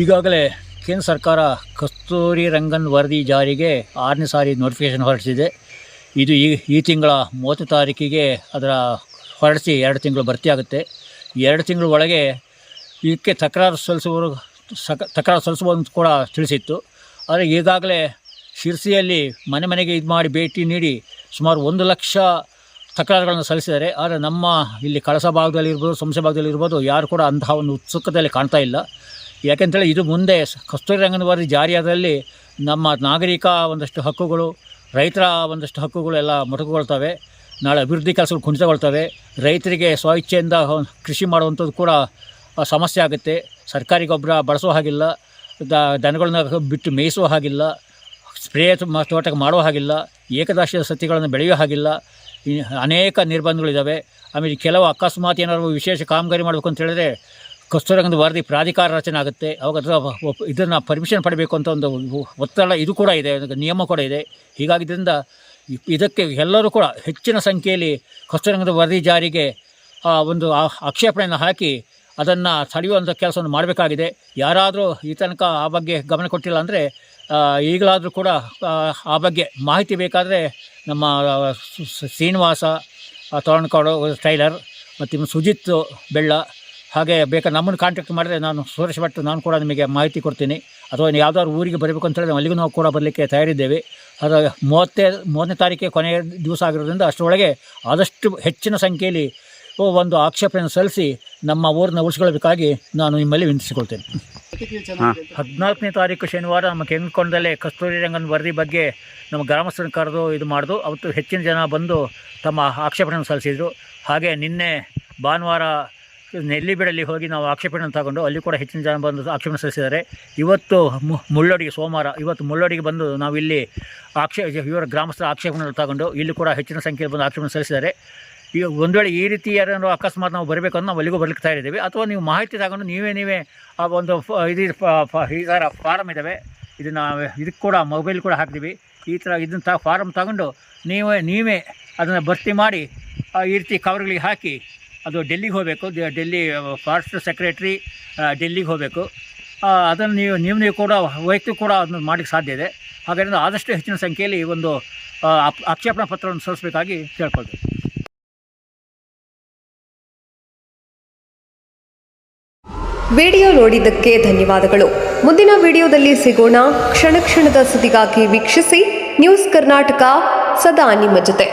ಈಗಾಗಲೇ ಕೇಂದ್ರ ಸರ್ಕಾರ ಕಸ್ತೂರಿ ರಂಗನ್ ವರದಿ ಜಾರಿಗೆ ಆರನೇ ಸಾರಿ ನೋಟಿಫಿಕೇಷನ್ ಹೊರಡಿಸಿದೆ. ಇದು ಈ ಈ ತಿಂಗಳ ಮೂವತ್ತನೇ ತಾರೀಕಿಗೆ ಅದರ ಹೊರಡಿಸಿ ಎರಡು ತಿಂಗಳು ಭರ್ತಿಯಾಗುತ್ತೆ ಎರಡು ತಿಂಗಳ ಒಳಗೆ ಇದಕ್ಕೆ ತಕರಾರು ಸಲ್ಲಿಸುವ ಸಕ, ತಕರಾರು ಸಲ್ಲಿಸುವಂತ ಕೂಡ ತಿಳಿಸಿತ್ತು. ಆದರೆ ಈಗಾಗಲೇ ಶಿರ್ಸಿಯಲ್ಲಿ ಮನೆ ಮನೆಗೆ ಇದು ಮಾಡಿ ಭೇಟಿ ನೀಡಿ ಸುಮಾರು ಒಂದು ಲಕ್ಷ ತಕರಾರುಗಳನ್ನು ಸಲ್ಲಿಸಿದ್ದಾರೆ. ಆದರೆ ನಮ್ಮ ಇಲ್ಲಿ ಕಳಸ ಭಾಗದಲ್ಲಿ ಇರ್ಬೋದು ಸಂಸ್ಥೆ ಭಾಗದಲ್ಲಿ ಇರ್ಬೋದು ಯಾರು ಕೂಡ ಅಂತಹ ಒಂದು ಉತ್ಸುಕದಲ್ಲಿ ಕಾಣ್ತಾ ಇಲ್ಲ. ಯಾಕೆಂತೇಳಿ ಇದು ಮುಂದೆ ಕಸ್ತೂರಿ ರಂಗನ ವರದಿ ಜಾರಿಯಾದಲ್ಲಿ ನಮ್ಮ ನಾಗರಿಕ ಒಂದಷ್ಟು ಹಕ್ಕುಗಳು, ರೈತರ ಒಂದಷ್ಟು ಹಕ್ಕುಗಳು ಎಲ್ಲ ಮೊಟಕುಗೊಳ್ತವೆ. ನಾಳೆ ಅಭಿವೃದ್ಧಿ ಕೆಲಸಗಳು ಕುಂಠಿತಗೊಳ್ತವೆ ರೈತರಿಗೆ ಸ್ವಇಚ್ಛೆಯಿಂದ ಕೃಷಿ ಮಾಡುವಂಥದ್ದು ಕೂಡ ಸಮಸ್ಯೆ ಆಗುತ್ತೆ. ಸರ್ಕಾರಿ ಗೊಬ್ಬರ ಬಳಸೋ ಹಾಗಿಲ್ಲ. ದ ದನಗಳನ್ನ ಬಿಟ್ಟು ಮೇಯಿಸುವ ಹಾಗಿಲ್ಲ. ಸ್ಪ್ರೇ ತೋಟಕ್ಕೆ ಮಾಡುವ ಹಾಗಿಲ್ಲ. ಏಕದಾಶಿಯ ಸತಿಗಳನ್ನು ಬೆಳೆಯೋ ಹಾಗಿಲ್ಲ. ಅನೇಕ ನಿರ್ಬಂಧಗಳಿದ್ದಾವೆ ಆಮೇಲೆ ಕೆಲವು ಅಕಸ್ಮಾತ್ ಏನಾದ್ರು ವಿಶೇಷ ಕಾಮಗಾರಿ ಮಾಡಬೇಕು ಅಂತ ಹೇಳಿದ್ರೆ ಕಸ್ತೂರಂಗದ ವರದಿ ಪ್ರಾಧಿಕಾರ ರಚನೆ ಆಗುತ್ತೆ. ಅವಾಗ ಇದನ್ನು ಪರ್ಮಿಷನ್ ಪಡಬೇಕು ಅಂತ ಒಂದು ಒತ್ತಡ ಇದು ಕೂಡ ಇದೆ ನಿಯಮ ಕೂಡ ಇದೆ. ಹೀಗಾಗಿ ಇದರಿಂದ ಇದಕ್ಕೆ ಎಲ್ಲರೂ ಕೂಡ ಹೆಚ್ಚಿನ ಸಂಖ್ಯೆಯಲ್ಲಿ ಕಸ್ತೂರಂಗದ ವರದಿ ಜಾರಿಗೆ ಒಂದು ಆಕ್ಷೇಪಣೆಯನ್ನು ಹಾಕಿ ಅದನ್ನು ತಡೆಯುವಂಥ ಕೆಲಸವನ್ನು ಮಾಡಬೇಕಾಗಿದೆ. ಯಾರಾದರೂ ಈ ತನಕ ಆ ಬಗ್ಗೆ ಗಮನ ಕೊಟ್ಟಿಲ್ಲ ಅಂದರೆ ಈಗಲಾದರೂ ಕೂಡ ಆ, ಬಗ್ಗೆ ಮಾಹಿತಿ ಬೇಕಾದರೆ ನಮ್ಮ ಶ್ರೀನಿವಾಸ ತೋರಣಕೋಡು ಟೈಲರ್ ಮತ್ತು ಸುಜಿತ್ ಬೆಳ್ಳ ಹಾಗೆ ಬೇಕಾದ್ರೆ ನಮ್ಮನ್ನು ಕಾಂಟ್ಯಾಕ್ಟ್ ಮಾಡಿದ್ರೆ ನಾನು ಸುರೇಶ್ ಭಟ್ ನಾನು ಕೂಡ ನಿಮಗೆ ಮಾಹಿತಿ ಕೊಡ್ತೀನಿ. ಅಥವಾ ನೀವು ಯಾವ್ದಾದ್ರು ಊರಿಗೆ ಬರಬೇಕು ಅಂತ ಹೇಳಿದ್ರೆ ಅಲ್ಲಿಗೂ ನಾವು ಕೂಡ ಬರಲಿಕ್ಕೆ ತಯಾರಿದ್ದೇವೆ. ಅದು ಮೂವತ್ತೇ ಮೂವತ್ತನೇ ತಾರೀಕಿಗೆ ಕೊನೆಯ ದಿವಸ ಆಗಿರೋದ್ರಿಂದ ಅಷ್ಟರೊಳಗೆ ಆದಷ್ಟು ಹೆಚ್ಚಿನ ಸಂಖ್ಯೆಯಲ್ಲಿ ಒಂದು ಆಕ್ಷೇಪಣೆಯನ್ನು ಸಲ್ಲಿಸಿ ನಮ್ಮ ಊರನ್ನ ಉಳಿಸ್ಕೊಳ್ಬೇಕಾಗಿ ನಾನು ನಿಮ್ಮಲ್ಲಿ ವಿನಂತಿಸಿಕೊಳ್ತೇನೆ. ಹದಿನಾಲ್ಕನೇ ತಾರೀಕು ಶನಿವಾರ ನಮ್ಮ ಕೆಂಗಕೊಂಡದಲ್ಲೇ ಕಸ್ತೂರಿ ರಂಗನ ವರದಿ ಬಗ್ಗೆ ನಮ್ಮ ಗ್ರಾಮಸ್ಥರನ್ನು ಕರೆದು ಇದು ಮಾಡಿದು ಅವತ್ತು ಹೆಚ್ಚಿನ ಜನ ಬಂದು ತಮ್ಮ ಆಕ್ಷೇಪಣೆಯನ್ನು ಸಲ್ಲಿಸಿದರು. ಹಾಗೆ ನಿನ್ನೆ ಭಾನುವಾರ ನೆಲ್ಲಿಬಿಡಲ್ಲಿ ಹೋಗಿ ನಾವು ಆಕ್ಷೇಪಣೆ ತಗೊಂಡು ಅಲ್ಲಿ ಕೂಡ ಹೆಚ್ಚಿನ ಜನ ಬಂದು ಆಕ್ಷೇಪಣೆ ಸಲ್ಲಿಸಿದ್ದಾರೆ. ಇವತ್ತು ಮುಳ್ಳೊಡಿಗೆ ಸೋಮವಾರ, ಇವತ್ತು ಮುಳ್ಳೋಡಿಗೆ ಬಂದು ನಾವಿಲ್ಲಿ ಆಕ್ಷೇ ಇವರ ಗ್ರಾಮಸ್ಥರ ಆಕ್ಷೇಪಣೆ ತಗೊಂಡು ಇಲ್ಲಿ ಕೂಡ ಹೆಚ್ಚಿನ ಸಂಖ್ಯೆಯಲ್ಲಿ ಬಂದು ಆಕ್ಷೇಪಣೆ ಸಲ್ಲಿಸಿದ್ದಾರೆ. ಈಗ ಒಂದು ವೇಳೆ ಈ ರೀತಿ ಯಾರು ಅಕಸ್ಮಾತ್ ನಾವು ಬರಬೇಕು ಅಂತ ನಾವು ಅಲ್ಲಿಗೂ ಬರ್ಲಿಕ್ಕೆ ತಯಾರಿದ್ದೇವೆ ಅಥವಾ ನೀವು ಮಾಹಿತಿ ತಗೊಂಡು ನೀವೇ ನೀವೇ ಆ ಒಂದು ಇದು ಈ ಥರ ಫಾರಮ್ ಇದ್ದಾವೆ. ಇದನ್ನು ಇದಕ್ಕೆ ಕೂಡ ಮೊಬೈಲ್ ಕೂಡ ಹಾಕ್ತೀವಿ. ಈ ಥರ ಇದನ್ನು ತ ಫಾರಮ್ ತಗೊಂಡು ನೀವೇ ನೀವೇ ಅದನ್ನು ಭರ್ತಿ ಮಾಡಿ ಈ ರೀತಿ ಕವರ್ಗಳಿಗೆ ಹಾಕಿ ಅದು ಡೆಲ್ಲಿಗೆ ಹೋಗಬೇಕು. ಡೆಲ್ಲಿ ಫಾರೆಸ್ಟ್ ಸೆಕ್ರೆಟ್ರಿ ಡೆಲ್ಲಿಗೆ ಹೋಗಬೇಕು. ಅದನ್ನು ನೀವು ನೀವು ನೀವು ಕೂಡ, ವೈಯಕ್ತಿಕ ಕೂಡ ಅದನ್ನು ಮಾಡಲಿಕ್ಕೆ ಸಾಧ್ಯ ಇದೆ. ಹಾಗಾದ್ರೆ ಆದಷ್ಟು ಹೆಚ್ಚಿನ ಸಂಖ್ಯೆಯಲ್ಲಿ ಒಂದು ಆಕ್ಷೇಪಣಾ ಪತ್ರವನ್ನು ಸಲ್ಲಿಸಬೇಕಾಗಿ ಕೇಳ್ಕೊಳ್ತೀವಿ. ವಿಡಿಯೋ ನೋಡಿದ್ದಕ್ಕೆ ಧನ್ಯವಾದಗಳು. ಮುಂದಿನ ವಿಡಿಯೋದಲ್ಲಿ ಸಿಗೋಣ. ಕ್ಷಣ ಕ್ಷಣದ ಸುದ್ದಿಗಾಗಿ ವೀಕ್ಷಿಸಿ. ನ್ಯೂಸ್ ಕರ್ನಾಟಕ, ಸದಾ ನಿಮ್ಮ ಜೊತೆ.